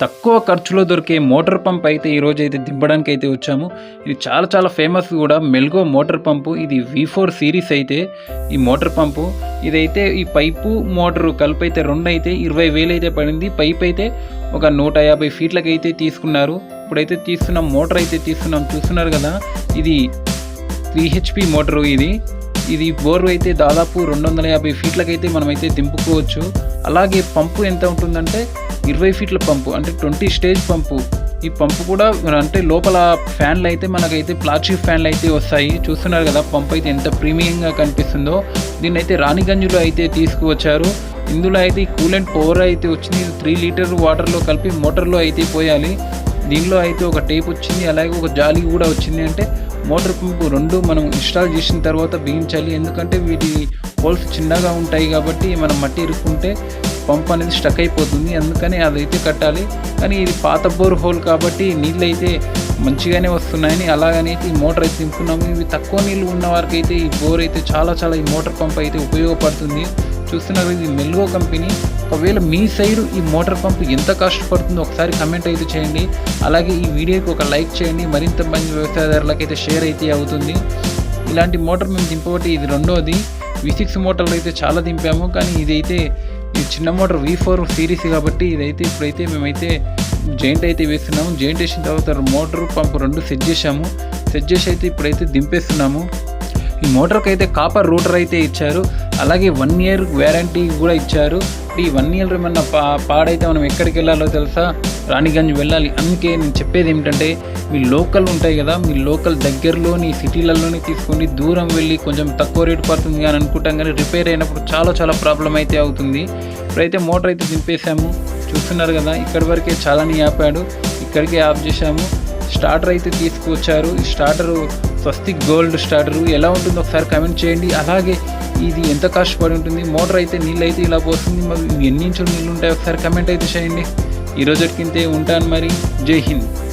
తక్కువ ఖర్చులో దొరికే మోటార్ పంప్ అయితే ఈరోజు అయితే దింపడానికి అయితే వచ్చాము. ఇది చాలా చాలా ఫేమస్ కూడా. Melgo motor pump. ఇది వి ఫోర్ సిరీస్ అయితే. ఈ మోటార్ పంపు. ఇదైతే ఈ పైపు మోటారు కలిపి అయితే రెండు అయితే ఇరవై వేలు అయితే పడింది. పైప్ అయితే ఒక నూట యాభై ఫీట్లకి అయితే తీసుకున్నారు. ఇప్పుడైతే తీస్తున్నాం మోటార్ అయితే తీస్తున్నాం. చూస్తున్నారు కదా? ఇది త్రీ హెచ్పి మోటారు ఇది. ఇది బోర్ అయితే దాదాపు రెండు వందల యాభై ఫీట్లకైతే మనమైతే దింపుకోవచ్చు. అలాగే పంపు ఎంత ఉంటుందంటే ఇరవై ఫీట్ల పంపు అంటే ట్వంటీ స్టేజ్ పంపు. ఈ పంపు కూడా అంటే లోపల ఫ్యాన్లు అయితే మనకైతే ప్లాస్టిక్ ఫ్యాన్లు అయితే వస్తాయి. చూస్తున్నారు కదా పంపు అయితే ఎంత ప్రీమియంగా కనిపిస్తుందో. దీన్ని అయితే రాణిగంజ్లో అయితే తీసుకువచ్చారు. ఇందులో అయితే ఈ కూలెంట్ పవర్ అయితే వచ్చింది. త్రీ లీటర్ వాటర్లో కలిపి మోటార్లో అయితే పోయాలి. దీనిలో అయితే ఒక టేప్ వచ్చింది. అలాగే ఒక జాలి కూడా వచ్చింది. అంటే మోటార్ పంపు రెండు మనం ఇన్స్టాల్ చేసిన తర్వాత బిగించాలి. ఎందుకంటే వీటి హోల్స్ చిన్నగా ఉంటాయి కాబట్టి మనం మట్టి ఇరుక్కుంటే పంప్ అనేది స్టక్ అయిపోతుంది. అందుకని అదైతే కట్టాలి. కానీ ఇది పాత బోర్ హోల్ కాబట్టి నీళ్ళు అయితే మంచిగానే వస్తున్నాయని అలాగని ఈ మోటార్ అయితే దింపుకున్నాము ఇవి తక్కువ నీళ్ళు ఉన్న వారికి అయితే ఈ బోర్ అయితే చాలా చాలా ఈ మోటార్ పంప్ అయితే ఉపయోగపడుతుంది. చూస్తున్నారు ఇది మెల్గో కంపెనీ. ఒకవేళ మీ సైడ్ ఈ మోటార్ పంప్ ఎంత కాస్ట్ పడుతుందో ఒకసారి కమెంట్ అయితే చేయండి. అలాగే ఈ వీడియోకి ఒక లైక్ చేయండి. మరింత మంది వ్యవసాయదారులకు అయితే షేర్ అయితే అవుతుంది. ఇలాంటి మోటార్ మేము దింపబట్టి ఇది రెండోది. వి సిక్స్ మోటార్లు అయితే చాలా దింపాము. కానీ ఇదైతే ఈ చిన్న మోటార్ వి ఫోర్ సిరీస్ కాబట్టి ఇదైతే ఇప్పుడైతే మేమైతే జాయింట్ అయితే వేస్తున్నాము. జాయింట్ వేసిన తర్వాత మోటార్ పంపు రెండు సెట్ చేసాము సెట్ చేసి అయితే ఇప్పుడైతే దింపేస్తున్నాము. ఈ మోటార్కి అయితే కాపర్ రూటర్ అయితే ఇచ్చారు. అలాగే వన్ ఇయర్ వ్యారంటీ కూడా ఇచ్చారు. ఈ వన్ ఇయర్ ఏమన్నా పా పాడైతే మనం ఎక్కడికి వెళ్ళాలో తెలుసా? రాణిగంజ్ వెళ్ళాలి. అందుకే నేను చెప్పేది ఏమిటంటే మీ లోకల్ ఉంటాయి కదా మీ లోకల్ దగ్గరలోని సిటీలలోనే తీసుకోండి దూరం వెళ్ళి కొంచెం తక్కువ రేటు పడుతుంది అని అనుకుంటాం కానీ రిపేర్ అయినప్పుడు చాలా చాలా ప్రాబ్లం అయితే అవుతుంది. ఇప్పుడైతే మోటార్ అయితే దింపేసాము చూస్తున్నారు కదా ఇక్కడి వరకే చాలానే ఆపాడు. ఇక్కడికే ఆఫ్ చేసాము స్టార్టర్ అయితే తీసుకువచ్చారు ఈ స్టార్టరు స్వస్తిక్ గోల్డ్ స్టార్టరు ఎలా ఉంటుందో ఒకసారి కమెంట్ చేయండి. అలాగే ఇది ఎంత కాస్ట్ పడి ఉంటుంది? మోటార్ అయితే నీళ్ళు అయితే ఇలా పోతుంది. మరి ఎన్ని ఇంచులు నీళ్ళు ఉంటాయి? ఒకసారి కమెంట్ అయితే చేయండి. ఈ రోజుకింతే ఉంటాను మరి. జై హింద్.